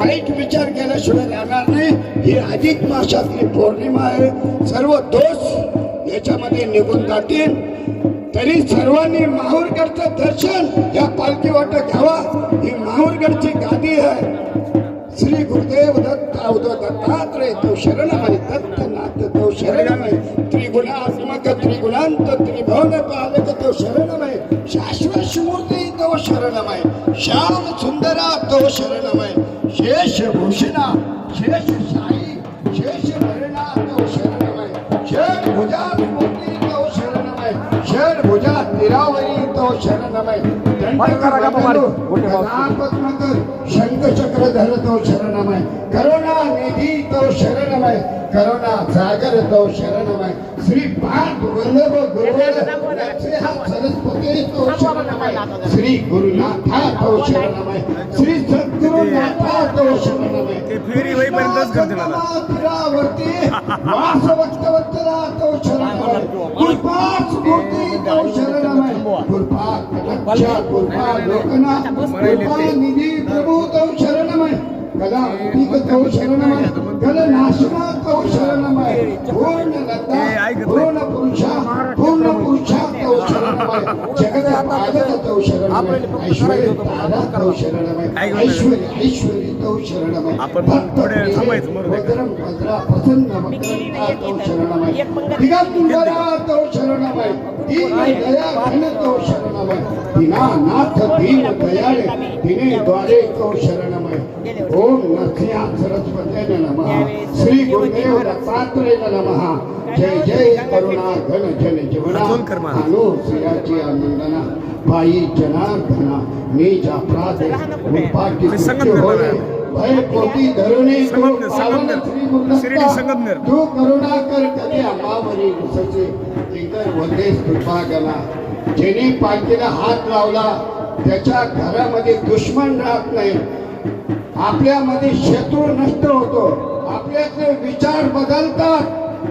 वाईट विचार केल्याशिवाय राहणार नाही. ही अधिक माशातली पौर्णिमा आहे. सर्व दोष याच्यामध्ये निघून जातील. तरी सर्वांनी माहूरगडचं दर्शन या पालखी वाट घ्यावा. ही माहूरगडची गादी आहे. श्री गुरुदेव दत्त अवधो दत्तात्रय तो शरणमय दत्तनाथ तो शरणमय त्रिगुणात्मक त्रिगुणांत त्रिभवन पालक तो शरणमय शाश्वत मूर्ती तो शरणमय श्याम सुंदरा तो शरणमय शेष भूषणा शेष शाही शेष भरणा तो शरणमय षड भुजा मूर्ती तो शरणमय षड भुजा तिरावरी तो शरणमय गणापत्मकर शंख चक्र धर तो शरणमय करुणा निधी तो शरणमय करुणा सागर तो शरणमय श्री पाठ वल्लभ गुरुवर नरसिंह सरस्वती तो शरणमय श्री गुरुनाथा तो शरणमय श्री सद्गुरुनाथा तो फेरी होईपर्यंतच करते मला. तीरावरती वासवक्तवत्तला तो? शरणमय कृपाच मूर्ती तो शरणमय कृपा कटाक्षा कृपा लोकनाथ कृपा निधी प्रभू तो शरणमय कला अंतिक तो शरणमय कल नाशना तो शरणमय पूर्ण लता. पूर्ण पुरुषा पूर्ण पुरुषा तो शरणमय जगत पालक तो शरणमय ऐश्वर्य तारा तो शरणमय. ऐश्वर्य ऐश्वर्य. आपण थोडे थांबायचं, ओम नरसिंह सरस्वती नमः श्री गुरुदेव दत्तात्रेय नमः. जय जय करुणा घन जन जीवना अजून कर मला. अनु श्रियाची आनंदना पायी जनार्दना मी उपाटी मी संगमनेर होय. कृपागला ज्याने पालखीला हात लावला त्याच्या घरामध्ये दुश्मन राहत नाही. आपल्यामध्ये शत्रू नष्ट होतो. आपल्यातले विचार बदलतात.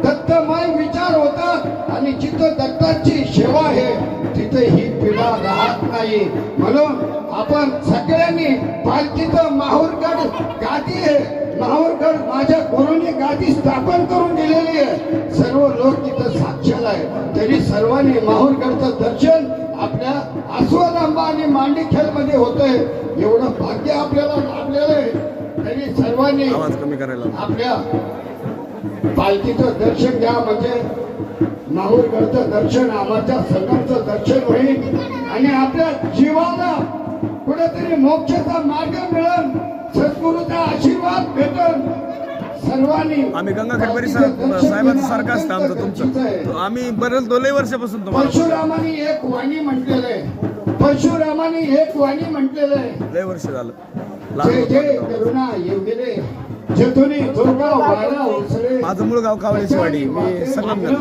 दत्तमय विचार होतात. आणि जिथं दत्ताची सेवा ही नाही. म्हणून आपण सगळ्यांनी पालखीचं माहूरगड गादी आहे. माहूरगड माझ्या गुरुने गादी स्थापन करून दिलेली आहे. सर्व लोक तिथं साक्षर आहे तरी सर्वांनी माहूरगडचं दर्शन आपल्या आस्वदांबा आणि मांडीखेल मध्ये होतंय. एवढं भाग्य आपल्याला लाभलेलं आहे. तरी सर्वांनी आवाज कमी करायला आपल्या पालखीचं दर्शन घ्या. म्हणजे माहूरगडचं दर्शन आम्हाच्या संघाचं दर्शन होईल. आणि आपल्या जीवाला कुठेतरी मोक्षाचा मार्ग मिळेल. सद्गुरूचा आशीर्वाद भेटल. सर्वांनी आम्ही गंगाखेड परिसरात साहेबांचं सारखं असतं आमचं तुमचं. आम्ही बरेच दोन वर्षापासून परशुरामाने एक वाणी म्हटलेलं आहे. परशुरामाने एक वाणी म्हटलेलं आहे. लय वर्ष झालं. जय लहान करुणा वारा ओसरे माझं मूळ गाव कावळेची वाडी. मी संगमनेर